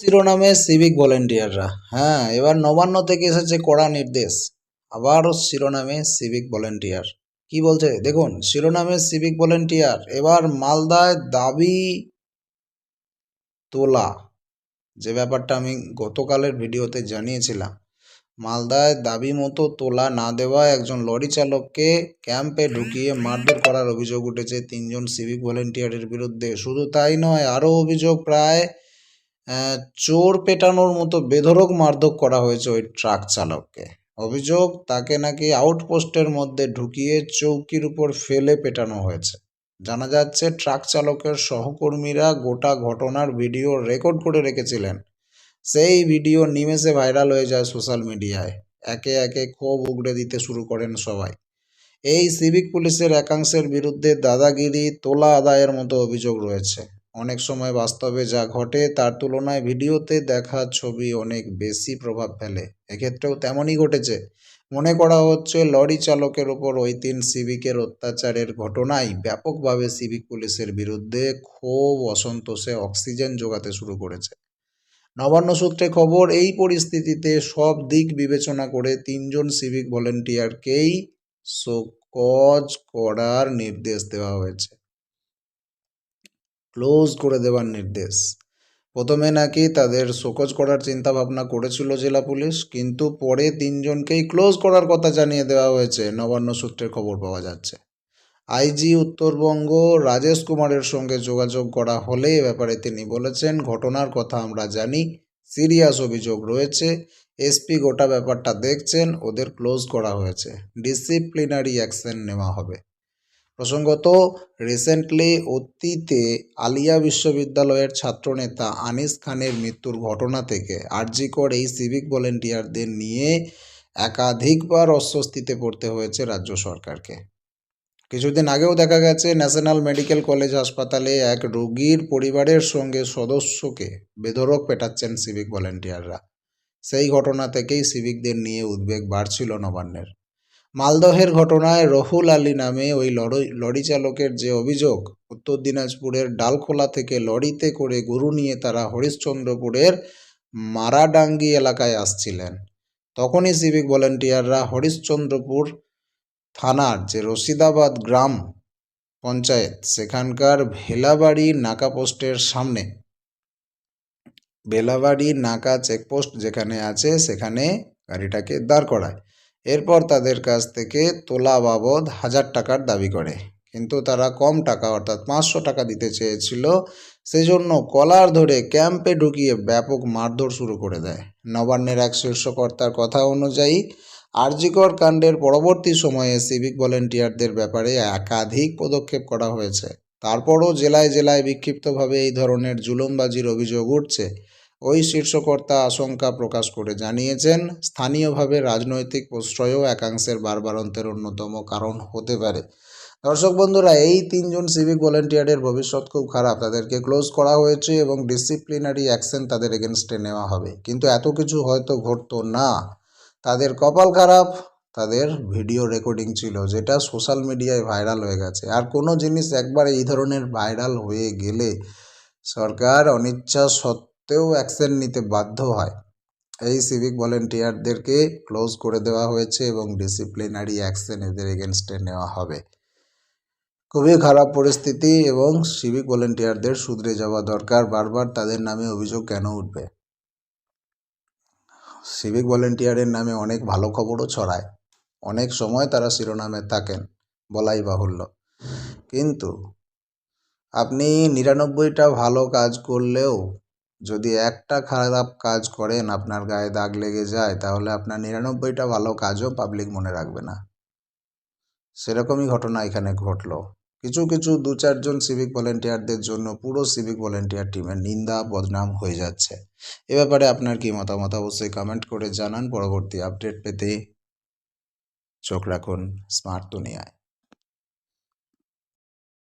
শিরোনামে সিভিক ভলেন্টিয়াররা হ্যাঁ এবার নবান্ন থেকে এসেছে কড়া নির্দেশ। আবারও শিরোনামে সিভিক ভলেন্টিয়ার কি বলছে? দেখুন, শিরোনামে সিভিক ভলেন্টিয়ার এবার মালদায় দাবি তোলা। যে ব্যাপারটা আমি গতকালের ভিডিওতে জানিয়েছিলাম। মালদায় দাবি মতো তোলা না দেওয়া একজন লরি চালককে ক্যাম্পে ঢুকিয়ে মারধর করার অভিযোগ উঠেছে তিনজন সিভিক ভলেন্টিয়ারের বিরুদ্ধে। শুধু তাই নয়, আরও অভিযোগ প্রায় চোর পেটানোর মতো বেধরক মারধর করা হয়েছে ওই ট্রাক চালককে। অভিযোগ, তাকে নাকি আউটপোস্টের মধ্যে ঢুকিয়ে চৌকির উপর ফেলে পেটানো হয়েছে। জানা যাচ্ছে, ট্রাক চালকের সহকর্মীরা গোটা ঘটনার ভিডিও রেকর্ড করে রেখেছিলেন। সেই ভিডিও নিমেষে ভাইরাল হয়ে যায় সোশ্যাল মিডিয়ায়। একে একে ক্ষোভ উগড়ে দিতে শুরু করেন সবাই। এই সিভিক পুলিশের একাংশের বিরুদ্ধে দাদাগিরি, তোলা আদায়ের মতো অভিযোগ রয়েছে। অনেক সময় বাস্তবে যা ঘটে তার তুলনায় ভিডিওতে দেখা ছবি অনেক বেশি প্রভাব ফেলে। এক্ষেত্রেও তেমনই ঘটেছে। মনে করা হচ্ছে লরি চালকের ওপর ওই তিন সিভিকের অত্যাচারের ঘটনায় ব্যাপকভাবে সিভিক পুলিশের বিরুদ্ধে ক্ষোভ অসন্তোষে অক্সিজেন যোগাতে শুরু করেছে। নবান্ন সূত্রে খবর, এই পরিস্থিতিতে সব দিক বিবেচনা করে তিনজন সিভিক ভলেন্টিয়ারকেই শোকজ করার নির্দেশ দেওয়া হয়েছে। ক্লোজ করে দেওয়ার নির্দেশ। প্রথমে নাকি তাদের শোকজ করার চিন্তা ভাবনা করেছিল জেলা পুলিশ, কিন্তু পরে তিনজনকেই ক্লোজ করার কথা জানিয়ে দেওয়া হয়েছে। নবান্ন সূত্রে খবর পাওয়া যাচ্ছে। আইজি উত্তরবঙ্গ রাজেশ কুমারের সঙ্গে যোগাযোগ করা হলে এ ব্যাপারে তিনি বলেছেন, ঘটনার কথা আমরা জানি, সিরিয়াস অভিযোগ রয়েছে, এসপি গোটা ব্যাপারটা দেখছেন, ওদের ক্লোজ করা হয়েছে। ডিসিপ্লিনারি অ্যাকশন নেওয়া হবে। প্রসঙ্গত, রিসেন্টলি অতীতে আলিয়া বিশ্ববিদ্যালয়ের ছাত্রনেতা আনিস খানের মৃত্যুর ঘটনা থেকে আরজিকর এই সিভিক ভলেন্টিয়ারদের নিয়ে একাধিকবার অস্বস্তিতে পড়তে হয়েছে রাজ্য সরকারকে। কিছুদিন আগেও দেখা গেছে, ন্যাশনাল মেডিকেল কলেজ হাসপাতালে এক রোগীর পরিবারের সঙ্গে সদস্যকে বেধরক পেটাচ্ছেন সিভিক ভলেন্টিয়াররা সেই ঘটনা থেকেই সিভিকদের নিয়ে উদ্বেগ বাড়ছিল নবান্নের। মালদহের ঘটনায় রহুল আলী নামে ওই লরি লরি চালকের যে অভিযোগ, উত্তর দিনাজপুরের ডালখোলা থেকে লরিতে করে গরু নিয়ে তারা হরিশ্চন্দ্রপুরের মারাডাঙ্গি এলাকায় আসছিলেন। তখনই সিভিক ভলেন্টিয়াররা হরিশ্চন্দ্রপুর থানার যে রশিদাবাদ গ্রাম পঞ্চায়েত, সেখানকার ভেলাবাড়ি নাকা পোস্টের সামনে বেলাবাড়ি নাকা চেকপোস্ট যেখানে আছে, সেখানে গাড়িটাকে দাঁড় করায়। এরপর তাদের কাছ থেকে তোলা বাবদ হাজার টাকার দাবি করে। কিন্তু তারা কম টাকা, অর্থাৎ পাঁচশো টাকা দিতে চেয়েছিল। সেজন্য কলার ধরে ক্যাম্পে ঢুকিয়ে ব্যাপক মারধর শুরু করে দেয়। নবান্নের এক শীর্ষকর্তার কথা অনুযায়ী, আরজিকর কাণ্ডের পরবর্তী সময়ে সিভিক ভলেন্টিয়ারদের ব্যাপারে একাধিক পদক্ষেপ করা হয়েছে। তারপরও জেলায় জেলায় বিক্ষিপ্তভাবে এই ধরনের জুলুমবাজির অভিযোগ উঠছে। ওই শীর্ষকর্তা আশঙ্কা প্রকাশ করে জানিয়েছেন, স্থানীয়ভাবে রাজনৈতিক প্রশ্রয়ও একাংশের বারবারন্তের অন্যতম কারণ হতে পারে। দর্শক বন্ধুরা, এই তিনজন সিভিক ভলেন্টিয়ারের ভবিষ্যৎ খুব খারাপ। তাদেরকে ক্লোজ করা হয়েছে এবং ডিসিপ্লিনারি অ্যাকশন তাদের এগেনস্টে নেওয়া হবে। কিন্তু এত কিছু হয়তো ঘটতো না। তাদের কপাল খারাপ, তাদের ভিডিও রেকর্ডিং ছিল, যেটা সোশ্যাল মিডিয়ায় ভাইরাল হয়ে গেছে। আর কোনো জিনিস একবার এই ধরনের ভাইরাল হয়ে গেলে সরকার অনিচ্ছা সত্ত্বেও অ্যাকশন নিতে বাধ্য হয়। এই সিভিক ভলেন্টিয়ারদেরকে ক্লোজ করে দেওয়া হয়েছে এবং ডিসিপ্লিনারি অ্যাকশন এদের এগেনস্টে নেওয়া হবে। খুবই খারাপ পরিস্থিতি এবং সিভিক ভলেন্টিয়ারদের শুধরে যাওয়া দরকার। বারবার তাদের নামে অভিযোগ কেন উঠবে? সিভিক ভলেন্টিয়ারের নামে অনেক ভালো খবরও ছড়ায়। অনেক সময় তারা শিরোনামে থাকেন, বলাই বাহুল্য। কিন্তু আপনি নিরানব্বইটা ভালো কাজ করলেও যদি একটা খারাপ কাজ করেন, আপনার গায়ে দাগ লেগে যায়, তাহলে আপনার নিরানব্বইটা ভালো কাজও পাবলিক মনে রাখবে না। সেরকমই ঘটনা এখানে ঘটলো। কিছু কিছু দু চারজন সিভিক ভলেন্টিয়ারদের জন্য পুরো সিভিক ভলেন্টিয়ার টিমের নিন্দা, বদনাম হয়ে যাচ্ছে। এ ব্যাপারে আপনার কি মতামত? অবশ্যই কমেন্ট করে জানান। পরবর্তী আপডেট পেতে চোখ রাখুন স্মার্ট দুনিয়ায়